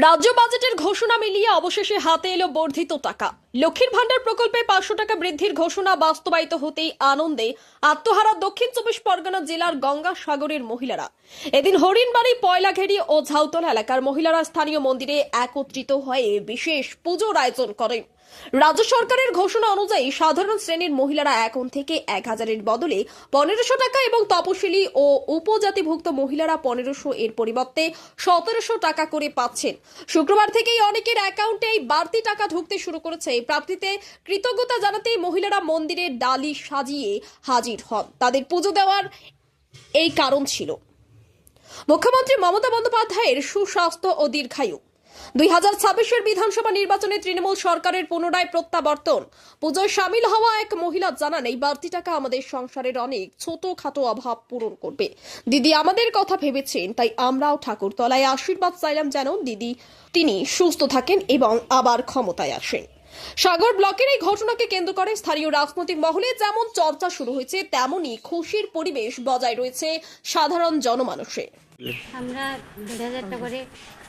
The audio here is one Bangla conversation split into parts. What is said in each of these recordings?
রাজ্য বাজেটের ঘোষণা মিলিয়ে অবশেষে হাতে এলো বর্ধিত টাকা। লক্ষ্মীর ভাণ্ডার প্রকল্পে পাঁচশো টাকা বৃদ্ধির ঘোষণা বাস্তবায়িত হতেই আনন্দে আত্মহারা দক্ষিণ চব্বিশ পরগনা জেলার গঙ্গা সাগরের মহিলারা। এদিন হরিণবাড়ি পয়লাঘেরি ও ঝাউতলা এলাকার মহিলারা স্থানীয় মন্দিরে একত্রিত হয়ে বিশেষ পুজোর আয়োজন করেন রাজ্য সরকারের ঘোষণা অনুযায়ী সাধারণ শ্রেণির মহিলারা এখন থেকে এক হাজারের বদলে পনেরোশো টাকা এবং তপশিলি ও উপজাতিভুক্ত মহিলারা পনেরোশো এর পরিবর্তে সতেরোশো টাকা করে পাচ্ছেন। শুক্রবার থেকেই অনেকের অ্যাকাউন্টে এই বাড়তি টাকা ঢুকতে শুরু করেছে। এই প্রাপ্তিতে কৃতজ্ঞতা জানাতেই মহিলারা মন্দিরে ডালি সাজিয়ে হাজির হন। তাদের পুজো দেওয়ার এই কারণ ছিল। মুখ্যমন্ত্রী মমতা বন্দ্যোপাধ্যায়ের সুস্বাস্থ্য ও দীর্ঘায়ু। দুই হাজার ছাব্বিশের বিধানসভা নির্বাচনে তৃণমূল সরকারের পুনরায় প্রত্যাবর্তন। পুজোয় সামিল হওয়া এক মহিলা জানান, এই বাড়তি টাকা আমাদের সংসারের অনেক ছোটখাটো অভাব পূরণ করবে। দিদি আমাদের কথা ভেবেছেন, তাই আমরাও ঠাকুরতলায় আশীর্বাদ চাইলাম যেন দিদি, তিনি সুস্থ থাকেন এবং আবার ক্ষমতায় আসেন। সাগর ব্লকের এই ঘটনাকে কেন্দ্র করে স্থানীয় রাজনৈতিক মহলে যেমন চর্চা শুরু হয়েছে, তেমনই খুশির পরিবেশ বজায় রয়েছে সাধারণ জনমানুষে আমরা দেড় হাজার টাকা করে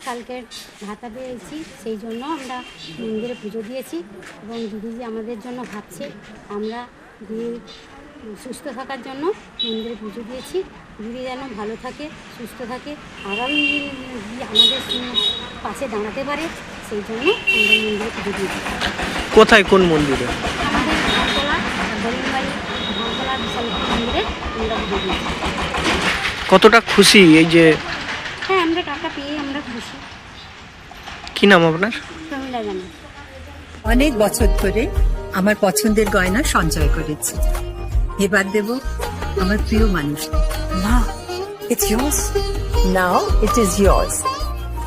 কালকের ভাতা পেয়েছি, সেই জন্য আমরা মন্দিরে পুজো দিয়েছি এবং দিদি আমাদের জন্য ভাবছে, আমরা দিদি সুস্থ থাকার জন্য মন্দিরে পুজো দিয়েছি। দিদি যেন ভালো থাকে, সুস্থ থাকে, আগামী আমাদের পাশে দাঁড়াতে পারে। সেই জন্য আমরা মন্দিরে পুজো দিয়েছি কোথায় কোন মন্দিরে? কতটা খুশি এই যে হ্যাঁ আমরা টাকা পেয়ে আমরা খুশি। কি নাম আপনার? অনেক বছর ধরে আমার পছন্দের গয়না সঞ্চয় করেছি। এবার দেব আমার প্রিয় মানুষ মা it's yours. Now it is yours.